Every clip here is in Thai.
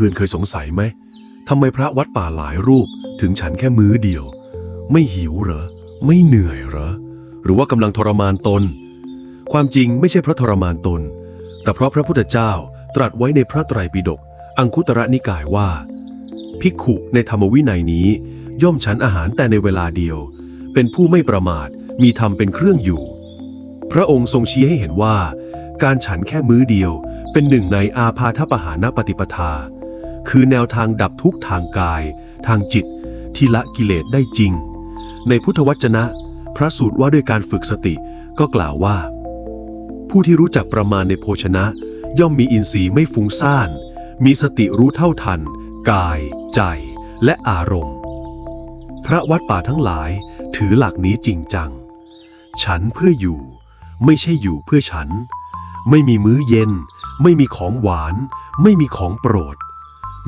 เพื่อนเคยสงสัยไหมทำไมพระวัดป่าหลายรูปถึงฉันแค่มื้อเดียว ไม่หิวเหรอ ไม่เหนื่อยเหรอ หรือว่ากำลังทรมานตน ความจริงไม่ใช่เพราะทรมานตน แต่เพราะพระพุทธเจ้าตรัสไว้ในพระไตรปิฎกอังคุตระนิกายว่า ภิกขุในธรรมวินัยนี้ ย่อมฉันอาหารแต่ในเวลาเดียว เป็นผู้ไม่ประมาทมีธรรมเป็นเครื่องอยู่ พระองค์ทรงชี้ให้เห็นว่า การฉันแค่มื้อเดียว เป็นหนึ่งในอาพาธปหานปฏิปทา คือแนวทางดับทุกทางกาย ทางจิต ที่ละกิเลสได้จริง ในพุทธวจนะ พระสูตรว่าด้วยการฝึกสติก็กล่าวว่า ผู้ที่รู้จักประมาณในโภชนะ ย่อมมีอินทรีย์ไม่ฟุ้งซ่าน มีสติรู้เท่าทัน กาย ใจ และอารมณ์ พระวัดป่าทั้งหลายถือหลักนี้จริงจัง ฉันเพื่ออยู่ ไม่ใช่อยู่เพื่อฉัน ไม่มีมื้อเย็น ไม่มีของหวาน ไม่มีของโปรด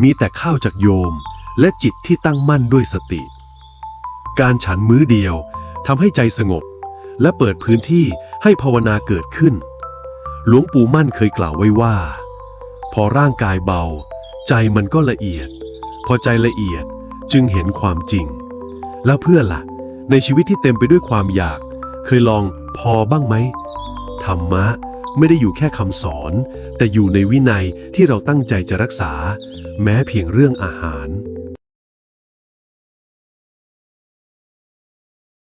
มีแต่ข้าวจากโยม และจิตที่ตั้งมั่นด้วยสติ การฉันมื้อเดียวทำให้ใจสงบ และเปิดพื้นที่ให้ภาวนาเกิดขึ้น หลวงปู่มั่นเคยกล่าวไว้ว่า พอร่างกายเบา ใจมันก็ละเอียด พอใจละเอียดจึงเห็นความจริง แล้วเพื่อนล่ะ ในชีวิตที่เต็มไปด้วยความอยาก เคยลองพอบ้างไหมธรรมะ ไม่ได้อยู่แค่คำสอน แต่อยู่ในวินัยที่เราตั้งใจจะรักษา แม้เพียงเรื่องอาหาร